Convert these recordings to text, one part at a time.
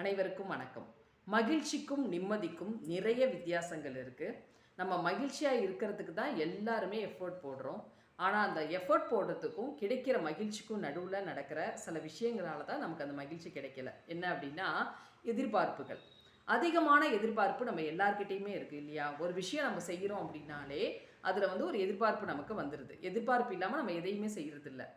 அனைவருக்கும் வணக்கம். மகிழ்ச்சிக்கும் நிம்மதிக்கும் நிறைய வித்தியாசங்கள் இருக்குது நம்ம மகிழ்ச்சியாக இருக்கிறதுக்கு தான் எல்லாருமே எஃபோர்ட் போடுறோம். ஆனால் அந்த எஃபோர்ட் போடுறதுக்கும் கிடைக்கிற மகிழ்ச்சிக்கும் நடுவில் நடக்கிற சில விஷயங்களால தான் நமக்கு அந்த மகிழ்ச்சி கிடைக்கல. என்ன அப்படின்னா எதிர்பார்ப்புகள். அதிகமான எதிர்பார்ப்பு நம்ம எல்லார்கிட்டேயுமே இருக்குது இல்லையா? ஒரு விஷயம் நம்ம செய்கிறோம் அப்படின்னாலே அதில் வந்து ஒரு எதிர்பார்ப்பு நமக்கு வந்துடுது எதிர்பார்ப்பு இல்லாமல் நம்ம எதையுமே செய்கிறது இல்லை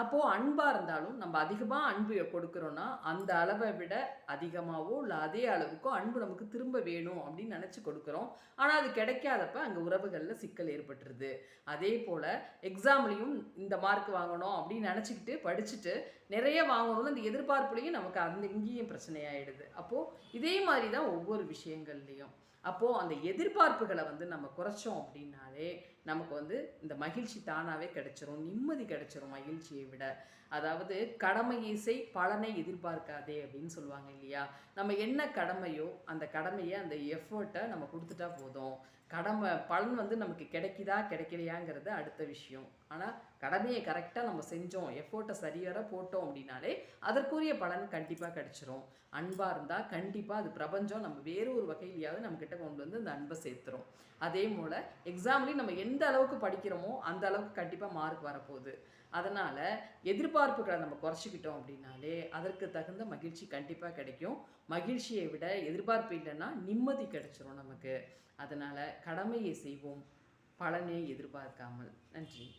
அப்போது அன்பாக இருந்தாலும் நம்ம அதிகமாக அன்பு கொடுக்குறோன்னா அந்த அளவை விட அதிகமாகவோ இல்லை அதே அளவுக்கோ அன்பு நமக்கு திரும்ப வேணும் அப்படின்னு நினச்சி கொடுக்குறோம். ஆனால் அது கிடைக்காதப்ப அங்கே உறவுகளில் சிக்கல் ஏற்பட்டுருது. அதே போல் எக்ஸாம்லேயும் இந்த மார்க் வாங்கணும் அப்படின்னு நினச்சிக்கிட்டு படிச்சுட்டு நிறைய வாங்கணும்னு அந்த எதிர்பார்ப்புலேயும் நமக்கு அந்த இங்கேயும் பிரச்சனையாயிடுது. அப்போது இதே மாதிரி தான் ஒவ்வொரு விஷயங்கள்லையும். அப்போது அந்த எதிர்பார்ப்புகளை வந்து நம்ம குறைச்சோம் அப்படின்னாலே நமக்கு வந்து இந்த மகிழ்ச்சி தானாகவே கிடைச்சிரும் நிம்மதி கிடைச்சிரும் மகிழ்ச்சியை விட. அதாவது கடமை இசை பலனை எதிர்பார்க்காதே அப்படின்னு சொல்லுவாங்க இல்லையா? நம்ம என்ன கடமையோ அந்த கடமையை அந்த எஃபர்ட்டை நம்ம கொடுத்துட்டா போதும். கடமை பலன் வந்து நமக்கு கிடைக்குதா கிடைக்கலையாங்கிறது அடுத்த விஷயம். ஆனால் கடமையை கரெக்டாக நம்ம செஞ்சோம் எஃபோர்ட்டை சரியாக போட்டோம் அப்படின்னாலே அதற்குரிய பலன் கண்டிப்பாக கிடைச்சிரும். அன்பாக இருந்தால் கண்டிப்பாக அது பிரபஞ்சம் நம்ம வேறு ஒரு வகையிலையாவது நம்மக்கிட்ட கொண்டு வந்து அந்த அன்பை சேர்த்துரும். அதே போல் எக்ஸாம்லேயும் நம்ம எந்த அளவுக்கு படிக்கிறோமோ அந்த அளவுக்கு கண்டிப்பாக மார்க் வரப்போகுது. அதனால் எதிர்பார்ப்புகளை நம்ம குறைச்சிக்கிட்டோம் அப்படின்னாலே அதற்கு தகுந்த மகிழ்ச்சி கண்டிப்பாக கிடைக்கும். மகிழ்ச்சியை விட எதிர்பார்ப்பு இல்லைன்னா நிம்மதி கிடைச்சிரும் நமக்கு. அதனால் கடமையை செய்வோம். பலனை எதிர்பார்க்காமல். நன்றி.